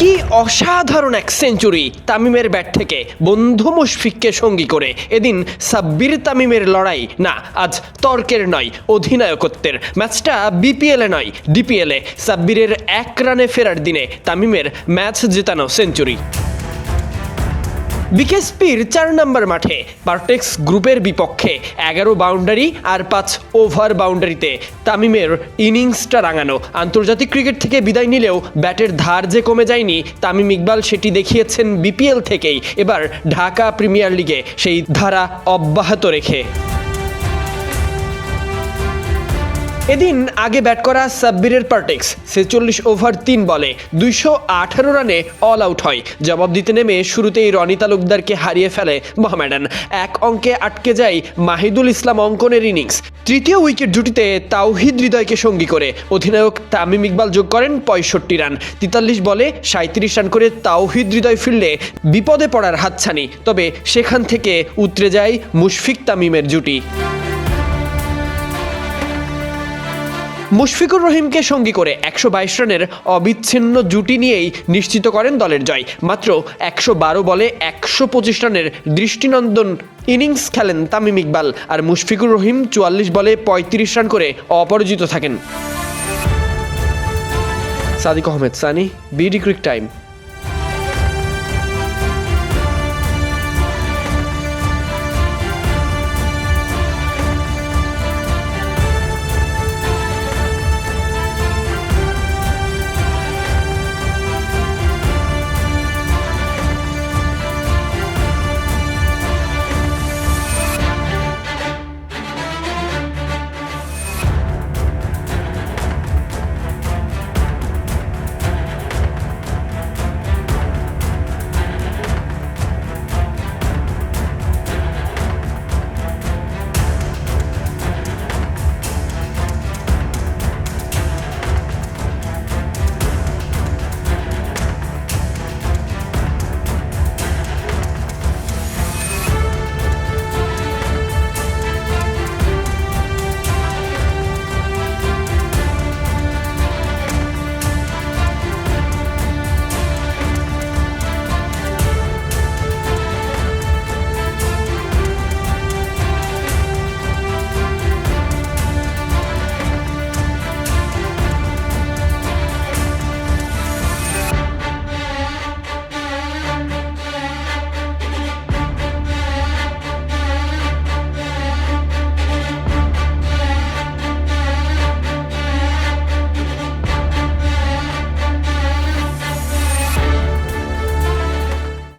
কি অসাধারণ এক সেঞ্চুরি তামিমের ব্যাট থেকে। বন্ধু মুশফিককে সঙ্গী করে। এদিন সাব্বির তামিমের লড়াই। না, আজ তর্কের নয়, অধিনায়কত্বের। ম্যাচটা বিপিএলে নয়, ডিপিএলে। সাব্বিরের এক রানে ফেরার দিনে তামিমের ম্যাচ জেতানো সেঞ্চুরি। বিকেএসপির চার নম্বর মাঠে পার্টেক্স গ্রুপের বিপক্ষে এগারো বাউন্ডারি আর পাঁচ ওভার বাউন্ডারিতে তামিমের ইনিংসটা রাঙানো। আন্তর্জাতিক ক্রিকেট থেকে বিদায় নিলেও ব্যাটের ধার যে কমে যায়নি, তামিম ইকবাল সেটি দেখিয়েছেন বিপিএল থেকেই। এবার ঢাকা প্রিমিয়ার লিগে সেই ধারা অব্যাহত রেখে। এদিন আগে ব্যাট করা সাব্বিরের পার্টেক্স, ছেচল্লিশ ওভার তিন বলে, দুইশো আঠারো রানে অল আউট হয়। জবাব দিতে নেমে শুরুতেই রনি তালুকদারকে হারিয়ে ফেলে মোহামেডান। এক অঙ্কে আটকে যায় মাহিদুল ইসলাম অঙ্কনের ইনিংস। তৃতীয় উইকেট জুটিতে তাওহিদ হৃদয়কে সঙ্গী করে অধিনায়ক তামিম ইকবাল যোগ করেন পঁয়ষট্টি রান। তেতাল্লিশ বলে সাঁত্রিশ রান করে তাওহিদ হৃদয় ফিরলে বিপদে পড়ার হাতছানি। তবে সেখান থেকে উতরে যায় মুশফিক তামিমের জুটি। মুশফিকুর রহিমকে সঙ্গী করে একশো বাইশ রানের অবিচ্ছিন্ন জুটি নিয়েই নিশ্চিত করেন দলের জয়। মাত্র একশো বারো বলে একশো পঁচিশ রানের দৃষ্টিনন্দন ইনিংস খেলেন তামিম ইকবাল আর মুশফিকুর রহিম চুয়াল্লিশ বলে পঁয়ত্রিশ রান করে অপরাজিত থাকেন। Sadik Ahmed, Sunny, BD cric time.